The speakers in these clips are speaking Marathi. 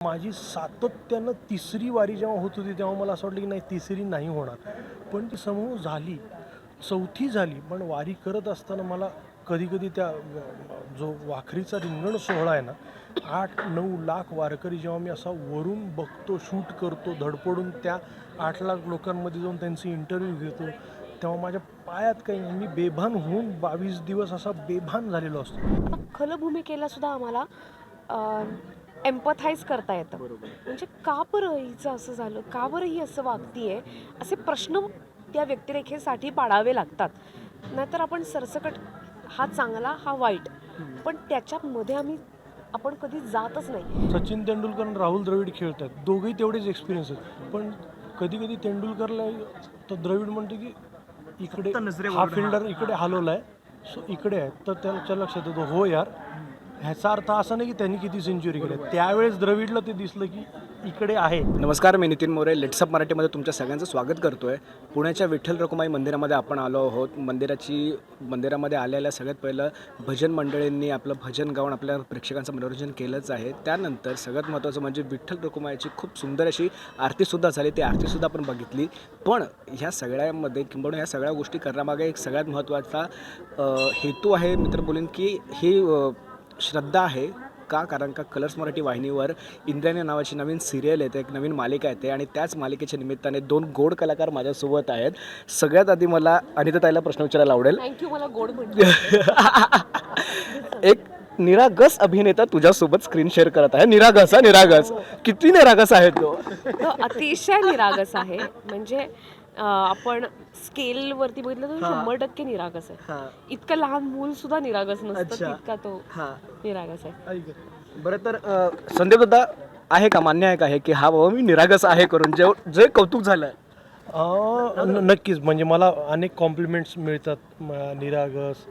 माझी सातत्यानं तिसरी वारी जेव्हा होत होती तेव्हा मला असं वाटलं की नाही तिसरी नाही होणार. पण ती समूह झाली चौथी झाली पण वारी करत असताना मला कधी कधी त्या जो वाखरीचा रिंगण सोहळा आहे ना आठ नऊ लाख वारकरी जेव्हा मी असा वरून बघतो शूट करतो धडपडून त्या आठ लाख लोकांमध्ये जाऊन त्यांचे इंटरव्ह्यू घेतो तेव्हा माझ्या पायात काही नाही मी बेभान होऊन बावीस दिवस असा बेभान झालेलो असतो. आता भूमिकेला सुद्धा आम्हाला एम्पथाईज करता येतं. म्हणजे का बरं हिचं असं झालं? का बरं ही असं वागतीये? असे प्रश्न त्या व्यक्तिरेखेसाठी पाडावे लागतात. नाहीतर आपण सरसकट हा चांगला हा वाईट. पण त्याच्यामध्ये आम्ही आपण कधी जातच नाही. सचिन तेंडुलकर आणि राहुल द्रविड खेळतात. दोघेही तेवढेच एक्सपिरियन्स आहेत. पण कधी कधी तेंडुलकरला तर द्रविड म्हणतो की इकडे हा फिल्डर इकडे हलवलाय. सो इकडे आहे. तर त्याच्या लक्षात येतो हो यार. ह्याचा अर्थ असा नाही की त्यांनी किती सेंच्युरी केल्या त्यावेळेस द्रविडला ते दिसलं की इकडे आहे. नमस्कार मी नितीन मोरे. लेट्सअप मराठीमध्ये तुमच्या सगळ्यांचं स्वागत करतो आहे पुण्याच्या विठ्ठल रखुमाई मंदिरामध्ये आपण आलो आहोत. मंदिराची मंदिरामध्ये आलेल्या सगळ्यात पहिलं भजन मंडळींनी आपलं भजन गाऊन आपल्या प्रेक्षकांचं मनोरंजन केलंच आहे. त्यानंतर सगळ्यात महत्त्वाचं म्हणजे विठ्ठल रखुमाईची खूप सुंदर अशी आरतीसुद्धा झाली. ती आरतीसुद्धा आपण बघितली. पण ह्या सगळ्यामध्ये किंबहुना ह्या सगळ्या गोष्टी करण्यामागे एक सगळ्यात महत्त्वाचा हेतू आहे मित्र तर बोलेन की ही श्रद्धा आहे का? कारण का कलर्स मराठी वाहिनीवर इंद्रायणी नावाची नवीन सिरियल येते एक नवीन मालिका येते आणि त्याच मालिकेच्या निमित्ताने दोन गोड कलाकार माझ्यासोबत आहेत. सगळ्यात आधी मला अनिता ताईला प्रश्न विचारायला आवडेल. थँक्यू मला गोड एक निरागस अभिनेता तुझ्यासोबत स्क्रीन शेअर करत आहे. निरागस हा निरागस. किती निरागस आहे तो अतिशय निरागस आहे. म्हणजे अं, आपण स्केलवरती बघितलं तर. शंभर टक्के निरागस आहे. हां. इतकं लहान मूल सुद्धा निरागस नसतं अच्छा. तितका तो हां. निरागस आहे. बरं तर अ, संदीप दादा आहे का? मान्य आहे का हे? की हा बाबा मी निरागस आहे करून जे जे कौतुक झालं अं, न- नक्कीच. म्हणजे मला अनेक कॉम्प्लिमेंट्स मिळतात म- निरागस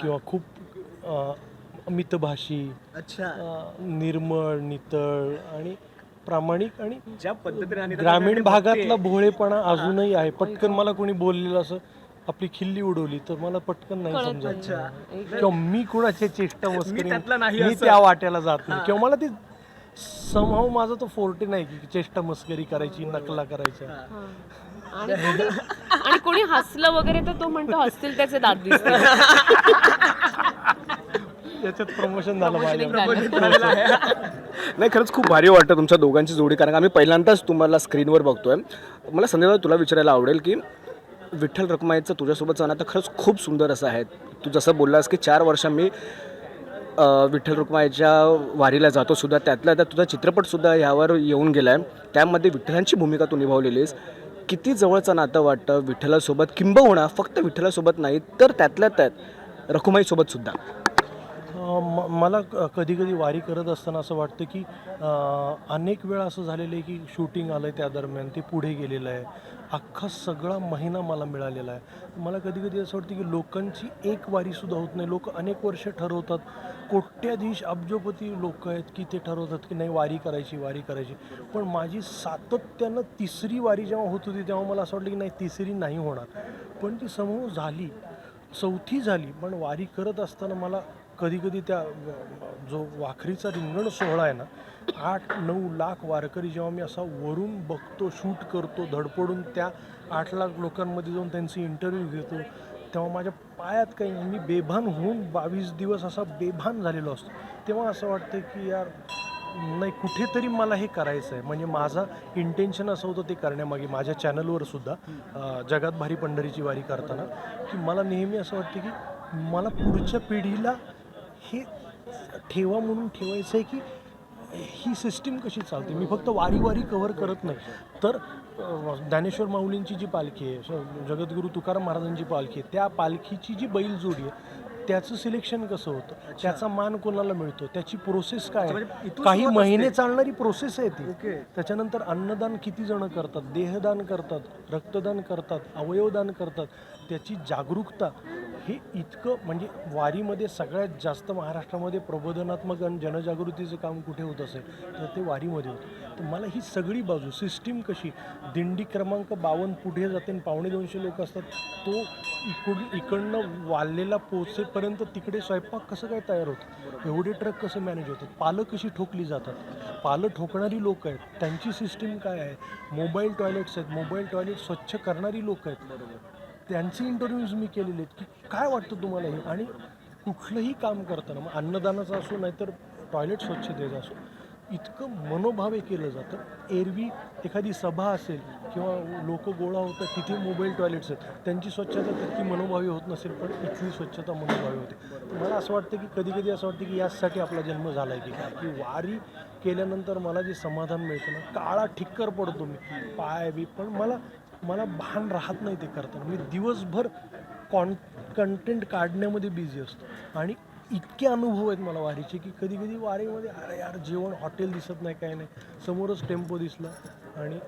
किंवा खूप अं, मितभाषी अच्छा. अं, निर्मळ नितळ आणि प्रामाणिक आणि ज्या पद्धतीने ग्रामीण भागातला भोळेपणा अजूनही आहे. पटकन मला कोणी बोललेलं असं आपली खिल्ली उडवली तर मला पटकन नाही नाही. किंवा मी कुणाचे चेष्टा मस्करी मी. त्या वाट्याला जात नाही. किंवा मला ती समहाव माझा तो फोर्टी नाही की चेष्टा मस्करी करायची नकला करायच्या. आणि कोणी आणि कोणी हसलं वगैरे तर तो म्हणतो हसतील त्याचे दात दिसतील. त्याच्यात प्रमोशन झालं माझ्या नाही खरंच खूप भारी वाटतं तुमच्या दोघांची जोडी कारण आम्ही पहिल्यांदाच तुम्हाला स्क्रीनवर बघतोय. मला संदीप तुला विचारायला आवडेल की विठ्ठल रखमाईचं तुझ्यासोबतचं नातं खरंच खूप सुंदर असं आहे. तू जसं बोललास की चार वर्ष मी अ, विठ्ठल रुक्माईच्या वारीला जातो सुद्धा त्यातल्या त्यात तुझा चित्रपटसुद्धा यावर येऊन गेला आहे त्यामध्ये विठ्ठलांची भूमिका तू निभावलेली आहेस किती जवळचं नातं वाटतं विठ्ठलासोबत? किंबहुना फक्त विठ्ठलासोबत नाही तर त्यातल्या त्यात रखुमाईसोबत सुद्धा. म- मला कधी कधी वारी करत असताना असं वाटतं की अनेक वेळा असं झालेलं आहे की शूटिंग आलं आहे त्या दरम्यान ते पुढे गेलेलं आहे. अख्खा सगळा महिना मला मिळालेला आहे. मला कधी कधी असं वाटतं की लोकांची एक वारीसुद्धा होत नाही. लोक अनेक वर्ष ठरवतात. कोट्याधीश अब्जोपती लोक आहेत की ते ठरवतात की नाही वारी करायची वारी करायची. पण माझी सातत्यानं तिसरी वारी जेव्हा होत होती तेव्हा मला असं वाटलं की नाही तिसरी नाही होणार. पण ती समूह झाली. चौथी झाली. पण वारी करत असताना मला कधी कधी त्या जो वाखरीचा रिंगण सोहळा आहे ना आठ नऊ लाख वारकरी जेव्हा मी असा वरून बघतो शूट करतो धडपडून त्या आठ लाख लोकांमध्ये जाऊन त्यांचे इंटरव्ह्यू घेतो तेव्हा माझ्या पायात काही नाही. मी बेभान होऊन बावीस दिवस असा बेभान झालेलो असतो. तेव्हा असं वाटतं की यार नाही कुठेतरी मला हे करायचं आहे. म्हणजे माझा इंटेन्शन असं होतं ते करण्यामागे. माझ्या चॅनलवर सुद्धा जगात भारी पंढरीची वारी करताना की मला नेहमी असं वाटतं की मला पुढच्या पिढीला हे ठेवा म्हणून ठेवायचं आहे की ही सिस्टीम कशी चालते? मी फक्त वारी वारी कव्हर करत नाही. तर ज्ञानेश्वर माऊलींची जी पालखी आहे जगद्गुरू तुकाराम महाराजांची पालखी आहे त्या पालखीची जी बैलजोडी आहे त्याचं सिलेक्शन कसं होतं? त्याचा मान कोणाला मिळतो? त्याची प्रोसेस काय आहे? काही महिने चालणारी प्रोसेस आहे ती. त्याच्यानंतर अन्नदान किती जण करतात? देहदान करतात? रक्तदान करतात? अवयवदान करतात? त्याची जागरूकता. हे इतकं म्हणजे वारीमध्ये सगळ्यात जास्त महाराष्ट्रामध्ये प्रबोधनात्मक आणि जनजागृतीचं काम कुठे होत असेल तर ते वारीमध्ये होतं. तर मला ही सगळी बाजू सिस्टीम कशी दिंडी क्रमांक बावन्न पुढे जाते आणि पावणे दोनशे लोक असतात तो इकडून इकडनं वाल्लेला पोचेपर्यंत तिकडे स्वयंपाक कसं काय तयार होतं? एवढे ट्रक कसं मॅनेज होतात? पालं कशी ठोकली जातात? पालं ठोकणारी लोक आहेत त्यांची सिस्टीम काय आहे? मोबाईल टॉयलेट्स आहेत मोबाईल टॉयलेट स्वच्छ करणारी लोक आहेत. त्यांचे इंटरव्ह्यूज मी केलेले आहेत की काय वाटतं तुम्हाला हे? आणि कुठलंही काम करताना मग अन्नदानाचं असो नाहीतर टॉयलेट स्वच्छतेचं असो इतकं मनोभावे केलं जातं. एरवी एखादी सभा असेल किंवा लोक गोळा होतात तिथे मोबाईल टॉयलेट्स आहेत. त्यांची स्वच्छता तितकी मनोभावी होत नसेल पण इथली स्वच्छता मनोभावी होते. मला असं वाटतं की कधी कधी असं वाटतं की यासाठी आपला जन्म झाला आहे की की वारी केल्यानंतर मला जे समाधान मिळतं ना काळा ठिक्कर पडतो मी. पाय बी पण मला मला भान राहत नाही ते करताना. मी दिवसभर कॉन कंटेंट काढण्यामध्ये बिझी असतो. आणि इतके अनुभव आहेत मला वारीचे की कधी कधी वारीमध्ये अरे यार जेवण हॉटेल दिसत नाही काय नाही. समोरच टेम्पो दिसला आणि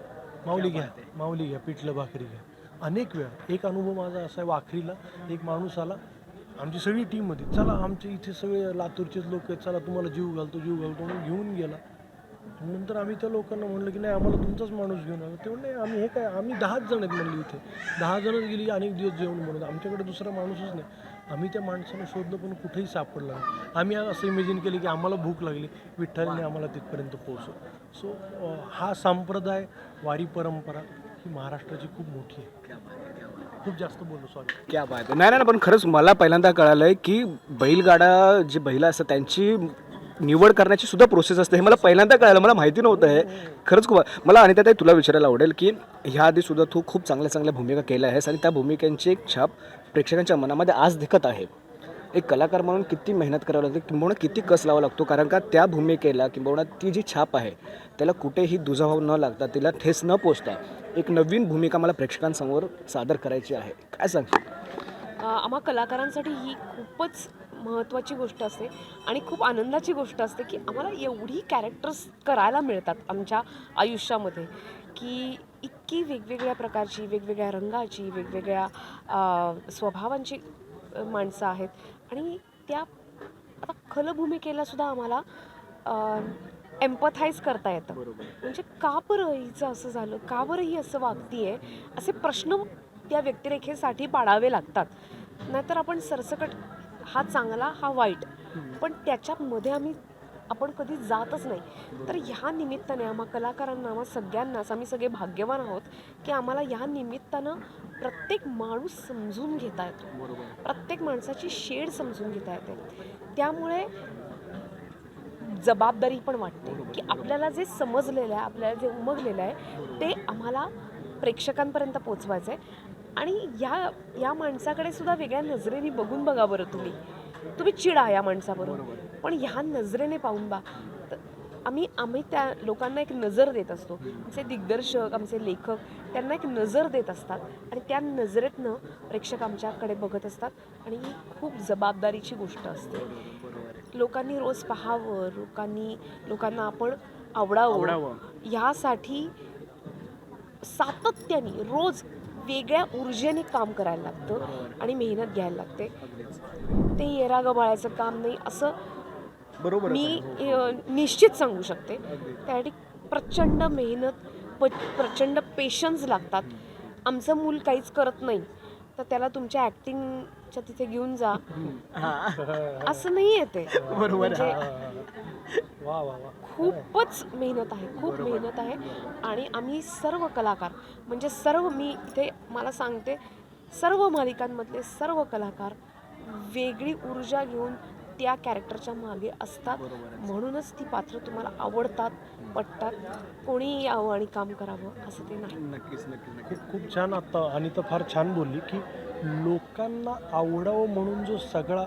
माऊली घ्या माऊली घ्या पिठलं भाकरी घ्या. अनेक वेळा एक अनुभव माझा असा आहे वाखरीला. एक माणूस आला आमची सगळी टीम होती चला आमचे इथे सगळे लातूरचेच लोक आहेत चला तुम्हाला जीव घालतो जीव घालतो म्हणून घेऊन गेला. नंतर आम्ही त्या लोकांना म्हणलं की नाही आम्हाला तुमचाच माणूस घेऊन आलो. ते म्हणले आम्ही हे काय आम्ही दहाच जण आहेत म्हणले इथे. दहा जणच गेली अनेक दिवस जेवण बनवत. आमच्याकडे दुसरा माणूसच नाही. आम्ही त्या माणसाला शोधलं पण कुठेही सापडलं नाही. आम्ही असं इमेजिन केलं की आम्हाला भूक लागली. विठ्ठलने आम्हाला तिथपर्यंत पोहोचव. सो हा संप्रदाय वारी परंपरा ही महाराष्ट्राची खूप मोठी आहे. खूप जास्त बोललो सॉरी क्या बात आहे नाही नाही पण खरंच मला पहिल्यांदा कळालं आहे की बैलगाडा जे बैलं असतात त्यांची निवड करण्याची सुद्धा प्रोसेस असते. हे मला पहिल्यांदा कळालं. मला माहिती नव्हतं हे. खरंच खूप मला आणि त्यात तुला विचारायला आवडेल की ह्या आधी सुद्धा तू खूप चांगल्या चांगल्या भूमिका केल्या आहेस आणि त्या भूमिकांची एक छाप प्रेक्षकांच्या मनामध्ये आज दिखत आहे. एक कलाकार म्हणून किती मेहनत करावी लागते किंबहुना किती कस लावा लागतो कारण का त्या भूमिकेला किंबहुना ती जी छाप आहे त्याला कुठेही दुजाभाव न लागता तिला ठेस न पोचता एक नवीन भूमिका मला प्रेक्षकांसमोर सादर करायची आहे. काय सांगशील? आम्हा कलाकारांसाठी ही खूपच महत्त्वाची गोष्ट असते आणि खूप आनंदाची गोष्ट असते की आम्हाला एवढी कॅरेक्टर्स करायला मिळतात आमच्या आयुष्यामध्ये की इतकी वेगवेगळ्या प्रकारची वेगवेगळ्या रंगाची वेगवेगळ्या स्वभावांची माणसं आहेत. आणि त्या आता खलभूमिकेला सुद्धा आम्हाला एम्पथाईज करता येतं. म्हणजे का बरं हिचं असं झालं? का बरं ही असं वागतीये? असे प्रश्न त्या व्यक्तिरेखेसाठी पाडावे लागतात. नाहीतर आपण सरसकट हा चांगला हा वाईट. पण त्याच्यामध्ये आम्ही आपण कधी जातच नाही. तर ह्या निमित्ताने आम्हा कलाकारांना आम्हा सगळ्यांनाच आम्ही सगळे भाग्यवान आहोत की आम्हाला ह्या निमित्तानं प्रत्येक माणूस समजून घेता येतो. प्रत्येक माणसाची शेड समजून घेता येते. त्यामुळे जबाबदारी पण वाटते की आपल्याला जे समजलेलं आहे आपल्याला जे उमगलेलं आहे ते आम्हाला प्रेक्षकांपर्यंत पोचवायचं आहे आणि या या माणसाकडे सुद्धा वेगळ्या नजरेने बघून बघा बरं तुम्ही. तुम्ही चिडा या माणसाबरोबर. पण ह्या नजरेने पाहून बा. तर आम्ही आम्ही त्या लोकांना एक नजर देत असतो. आमचे दिग्दर्शक आमचे लेखक त्यांना एक नजर देत असतात. आणि त्या नजरेतनं प्रेक्षक आमच्याकडे बघत असतात. आणि ही खूप जबाबदारीची गोष्ट असते. लोकांनी रोज पाहावं लोकांनी लोकांना आपण आवडावं. ह्यासाठी सातत्याने रोज वेगळ्या ऊर्जेने काम करायला लागतं आणि मेहनत घ्यायला लागते. ते येरा गबाळाचं काम नाही असं बरोबर मी निश्चित सांगू शकते. त्यासाठी प्रचंड मेहनत प प्रचंड पेशन्स लागतात. आमचं मूल काहीच करत नाही. तर त्याला तुमच्या ॲक्टिंगच्या तिथे घेऊन जा. असं नाही येते म्हणजे वा वा वा. खूपच मेहनत आहे खूप मेहनत आहे. आणि आम्ही सर्व कलाकार म्हणजे सर्व मी इथे मला सांगते सर्व मालिकांमधले सर्व कलाकार वेगळी ऊर्जा घेऊन त्या कॅरेक्टरच्या मागे असतात. म्हणूनच ती पात्र तुम्हाला आवडतात पटतात. कोणीही यावं आणि काम करावं असं ते नाही. नक्कीच नक्कीच खूप खूप छान आत्ता आणि तर फार छान बोलली की लोकांना आवडावं म्हणून जो सगळा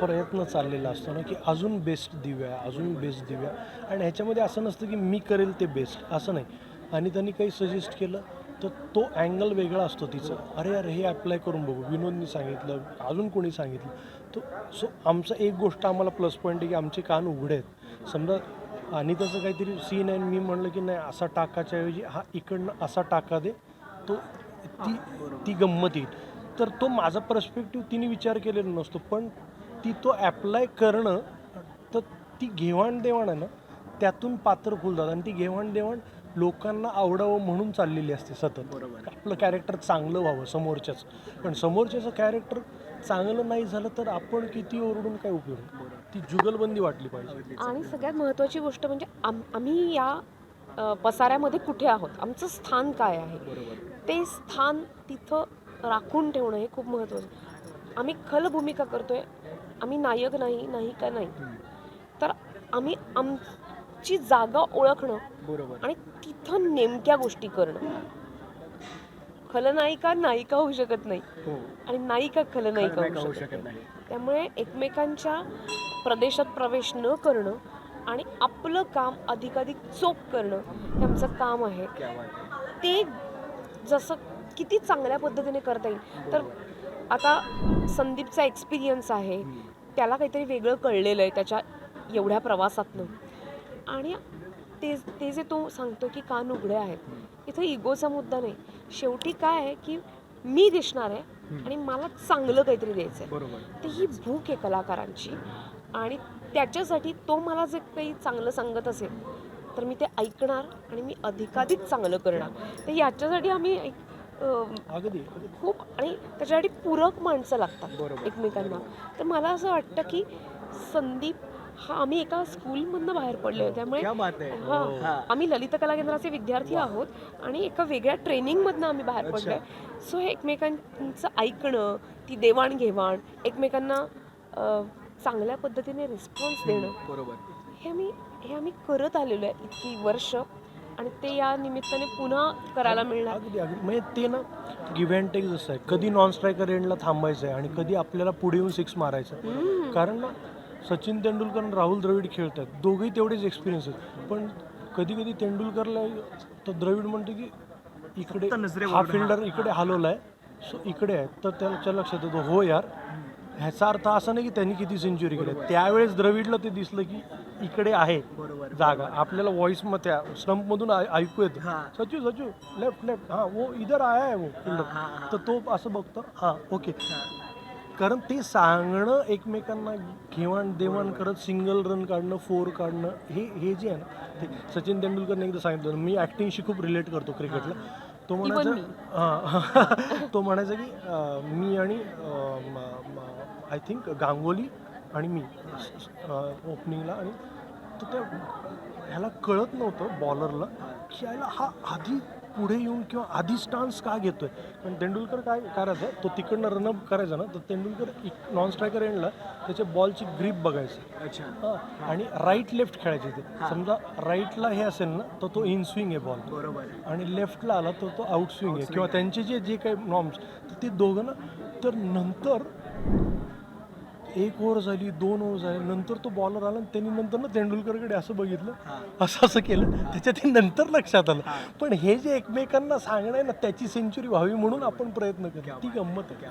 प्रयत्न चाललेला असतो ना की अजून बेस्ट देऊया अजून बेस्ट देऊया आणि ह्याच्यामध्ये असं नसतं की मी करेल ते बेस्ट असं नाही. आणि त्यांनी काही सजेस्ट केलं तर तो अँगल वेगळा असतो तिचं. अरे अरे हे अप्लाय करून बघू. विनोदनी सांगितलं अजून कोणी सांगितलं. तो सो आमचं एक गोष्ट आम्हाला प्लस पॉईंट आहे की आमचे कान उघडे आहेत. समजा आणि त्याचं काहीतरी सीन आहे आणि मी म्हणलं की नाही असा टाकाच्या ऐवजी हा इकडनं असा टाका दे तो ती ती गंमत येईल. तर तो माझा पर्स्पेक्टिव्ह तिने विचार केलेला नसतो पण ती तो ॲप्लाय करणं तर ती घेवाणदेवाण आहे ना त्यातून पात्र फुलतात आणि ती घेवाणदेवाण लोकांना आवडावं म्हणून चाललेली असते सतत. आपलं कॅरेक्टर चांगलं व्हावं समोरच्याचं. पण समोरच्याचं कॅरेक्टर चांगलं नाही झालं तर आपण किती ओरडून काय उपयोग? ती जुगलबंदी वाटली पाहिजे. आणि सगळ्यात महत्त्वाची गोष्ट म्हणजे आम आम्ही या अ, पसाऱ्यामध्ये कुठे आहोत? आमचं स्थान काय आहे? ते स्थान तिथं राखून ठेवणं हे खूप महत्त्वाचं. आम्ही खल भूमिका करतोय. आम्ही नायक नाही नायिका नाही? तर आम्ही आमची जागा ओळखणं बरोबर. आणि तिथं नेमक्या गोष्टी करणं. खलनायिका नायिका होऊ शकत नाही. हो. आणि नायिका खलनायिका होऊ शकत नाही. त्यामुळे एकमेकांच्या प्रदेशात प्रवेश न करणं आणि आपलं काम अधिकाधिक चोख करणं हे आमचं काम आहे. ते जसं किती चांगल्या पद्धतीने करता येईल. तर आता संदीपचा एक्सपिरियन्स आहे. त्याला काहीतरी वेगळं कळलेलं आहे त्याच्या एवढ्या प्रवासातनं. आणि ते ते जे तो सांगतो की कान उघडे आहेत इथं इगोचा मुद्दा नाही. शेवटी काय आहे की मी दिसणार आहे आणि मला चांगलं काहीतरी द्यायचं आहे बरोबर. तर ही भूक आहे कलाकारांची. आणि त्याच्यासाठी तो मला जे काही चांगलं सांगत असेल तर मी ते ऐकणार आणि मी अधिकाधिक चांगलं करणार. तर याच्यासाठी आम्ही एक. खूप आणि त्याच्यासाठी पूरक माणसं लागतात. एकमेकांना. तर मला असं वाटतं की संदीप हा आम्ही एका स्कूलमधनं बाहेर पडलो त्यामुळे आहे. हा हा. आम्ही ललित कला केंद्राचे विद्यार्थी आहोत आणि एका वेगळ्या ट्रेनिंगमधनं आम्ही बाहेर पडलोय. सो हे एकमेकांचं ऐकणं ती देवाणघेवाण एकमेकांना चांगल्या पद्धतीने रिस्पॉन्स देणं बरोबर. हे आम्ही हे आम्ही करत आलेलो आहे इतकी वर्ष. आणि ते या निमित्ताने पुन्हा करायला मिळणार. म्हणजे ते ना गिव्ह अँड टेक जसं आहे. कधी नॉन स्ट्रायकर एंडला थांबायचं आहे आणि कधी आपल्याला पुढे येऊन सिक्स मारायचं आहे. कारण ना सचिन तेंडुलकर आणि राहुल द्रविड खेळतात. दोघेही तेवढेच एक्सपिरियन्स आहेत. पण कधी कधी तेंडुलकरला तर द्रविड म्हणतो की इकडे हा फिल्डर इकडे हलवलाय. सो इकडे आहे. तर त्याच्या लक्षात येतं हो यार. ह्याचा अर्थ असा नाही की त्यांनी किती सेंचुरी केल्या त्यावेळेस द्रविडला ते दिसलं की इकडे आहे जागा. आपल्याला व्हॉइस मग त्या स्टंप मधून ऐ- ऐकू येतं. सचू सचू लेफ्ट लेफ्ट हा वो इधर आया है वो फिल्डर तर तो असं बघतो. हा ओके कारण ते सांगणं एकमेकांना घेवाण देवाण करत सिंगल रन काढणं फोर काढणं हे हे जे आहे ना ते सचिन तेंडुलकरने एकदा सांगितलं मी ॲक्टिंगशी खूप रिलेट करतो क्रिकेटला तो म्हणायचा हां. तो म्हणायचा की अं, मी आणि आय थिंक गांगोली आणि मी ओपनिंगला आणि तर त्या ह्याला कळत नव्हतं बॉलरला की याला हा आधी पुढे येऊन किंवा आधी स्टान्स का घेतोय? कारण तेंडुलकर काय करायचं? तो तिकडनं रनअप करायचा ना तर तेंडुलकर नॉन स्ट्रायकर एंडला त्याच्या बॉलची ग्रीप बघायची. अच्छा. हां. आणि राईट लेफ्ट खेळायचे ते. समजा राईटला हे असेल ना तर तो इन स्विंग आहे बॉल बरोबर. आणि लेफ्टला आला तर तो आउट स्विंग आहे. किंवा त्यांचे जे जे काही नॉर्म्स तर ते दोघं ना तर नंतर एक ओव्हर झाली दोन ओव्हर झाले नंतर तो बॉलर आला आणि त्यांनी नंतर ना तेंडुलकरकडे असं बघितलं. असं असं केलं. त्याच्या ते नंतर लक्षात आलं. पण हे जे एकमेकांना सांगणं आहे ना त्याची सेंचुरी व्हावी म्हणून आपण प्रयत्न करतो. ती गंमत आहे.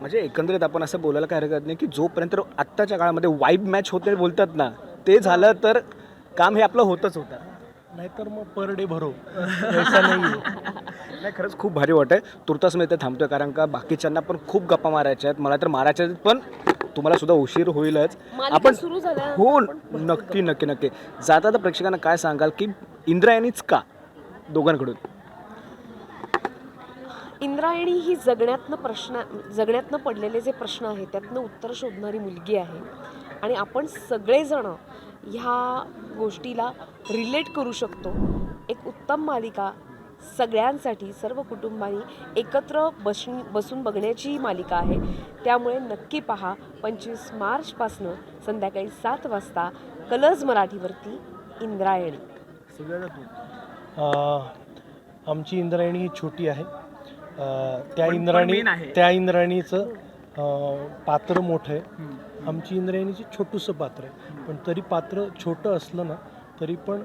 म्हणजे एकंदरीत आपण असं बोलायला काय हरकत नाही की जोपर्यंत आत्ताच्या काळामध्ये वाईब मॅच होते बोलतात ना ते झालं तर काम हे आपलं होतच होतं. नाहीतर मग पर डे भरो. नाही आहे. खरंच खूप भारी वाटतंय. तुर्तास मी इथे थांबतोय कारण का बाकीच्यांना पण खूप गप्पा मारायच्या आहेत. मला तर मारायच्या आहेत पण तुम्हाला सुद्धा उशीर होईलच. आपण हो नक्की नक्की नक्की. जाता तर प्रेक्षकांना काय सांगाल की इंद्रायणीच का दोघांकडून? इंद्रायणी ही जगण्यातनं प्रश्न जगण्यातनं पडलेले जे प्रश्न आहेत त्यातनं उत्तर शोधणारी मुलगी आहे. आणि आपण सगळेजण ह्या गोष्टीला रिलेट करू शकतो. एक उत्तम मालिका सगळ्यांसाठी सर्व कुटुंबांनी एकत्र बसून बसून बघण्याची ही मालिका आहे. त्यामुळे नक्की पहा पंचवीस मार्चपासनं संध्याकाळी सात वाजता कलर्स मराठीवरती इंद्रायणी. आमची इंद्रायणी ही छोटी आहे. त्या इंद्रायणी त्या इंद्रायणीचं पात्र मोठं आहे. आमची इंद्रायणीचं छोटूसं पात्र आहे. पण तरी पात्र छोटं असलं ना तरी पण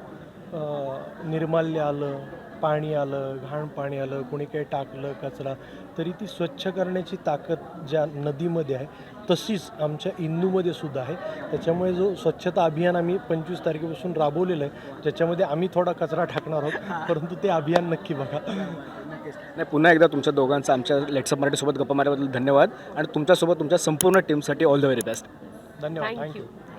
निर्माल्य आलं पाणी आलं घाण पाणी आलं कोणी काही टाकलं कचरा तरी ती स्वच्छ करण्याची ताकद ज्या नदीमध्ये आहे तशीच आमच्या इंदूमध्ये सुद्धा आहे. त्याच्यामुळे जो स्वच्छता अभियान आम्ही पंचवीस तारखेपासून राबवलेलं आहे ज्याच्यामध्ये आम्ही थोडा कचरा टाकणार आहोत परंतु ते अभियान नक्की बघा. नाही पुन्हा एकदा तुमच्या दोघांचं आमच्या लेट्सअप मराठीसोबत गप्पा मारल्याबद्दल धन्यवाद. आणि तुमच्यासोबत तुमच्या संपूर्ण टीमसाठी ऑल द व्हेरी बेस्ट धन्यवाद थँक्यू थँक्यू